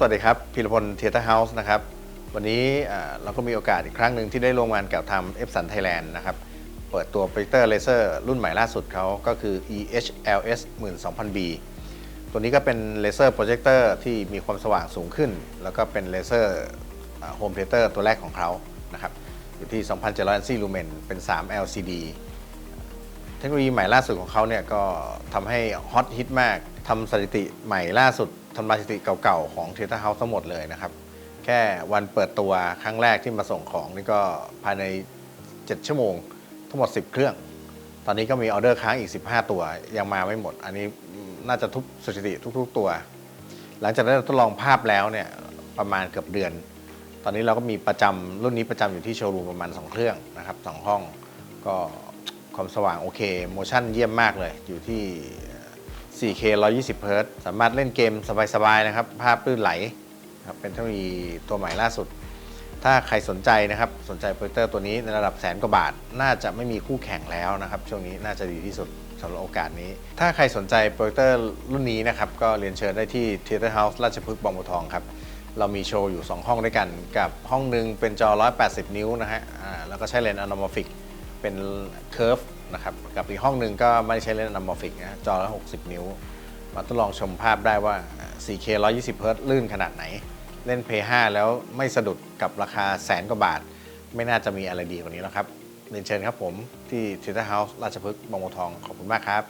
สวัสดีครับพีรพลเทเตอร์เฮาส์นะครับ วันนี้อ่าเราก็มีโอกาสอีกครั้งหนึ่งที่ได้ร่วมงานกับทำ Epson Thailand นะครับ เปิดตัวโปรเจคเตอร์เลเซอร์รุ่นใหม่ล่าสุดเขาก็คือ EHLS 12000B ตัวนี้ก็เป็นเลเซอร์โปรเจคเตอร์ที่มีความสว่างสูงขึ้น แล้วก็เป็นเลเซอร์โฮมเทเตอร์ตัวแรกของเขานะครับ อยู่ที่ 2,700ลูเมนเป็น 3 LCD เทคโนโลยีใหม่ล่าสุดของเขาเนี่ยก็ทำให้ฮอตฮิตมากทำสถิติใหม่ล่าสุด ทำลายสถิติเก่าๆ ของ t h e a t r House ทั้งหมดเลยนะครับ แค่วันเปิดตัวครั้งแรกที่มาส่งของนี่ก็ภายใน 7 ชั่วโมง ทั้งหมด 10 เครื่อง ตอนนี้ก็มีออเดอร์ค้างอีก 15 ตัวยังมาไม่หมด อันนี้น่าจะทุบสถิติทุก ๆ ตัว หลังจากนั้ทดลองภาพแล้วเนี่ยประมาณเกือบเดือน ตอนนี้เราก็มีประจำรุ่นนี้ประจำอยู่ที่โชว์รูมประมาณ 2 เครื่องนะครับสองห้องก็ความสว่างโอเคโมชั่นเยี่ยมมากเลยอยู่ที่ 4K 120 Hz สามารถเล่นเกมสบายๆนะครับ ภาพลื่นไหลครับเป็นเทคโนโลยีตัวใหม่ล่าสุด ถ้าใครสนใจนะครับ สนใจโปรเจคเตอร์ตัวนี้ในระดับแสนกว่าบาท น่าจะไม่มีคู่แข่งแล้วนะครับ ช่วงนี้น่าจะดีที่สุดสำหรับโอกาสนี้ ถ้าใครสนใจโปรเจคเตอร์รุ่นนี้นะครับ ก็เรียนเชิญได้ที่ Theater House ราชพฤกษ์บางบัวทองครับเรามีโชว์อยู่ 2 ห้องด้วยกัน กับห้องหนึ่งเป็นจอ 180 นิ้วนะฮะแล้วก็ใช้เลนส์ anamorphic เป็นเค r ร์ฟ นะครับ กับอีกห้องหนึ่งก็ไม่ใช้เลนส์ anamorphic นะจอละ60 นิ้ว มาทดลองชมภาพได้ว่า 4K 120 Hz ลื่นขนาดไหน เล่น Play 5แล้วไม่สะดุดกับราคาแสนกว่าบาท ไม่น่าจะมีอะไรดีกว่านี้แล้วครับเรียนเชิญครับผมที่ Theater House ราชพฤกษ์บางบัวทองขอบคุณมากครับ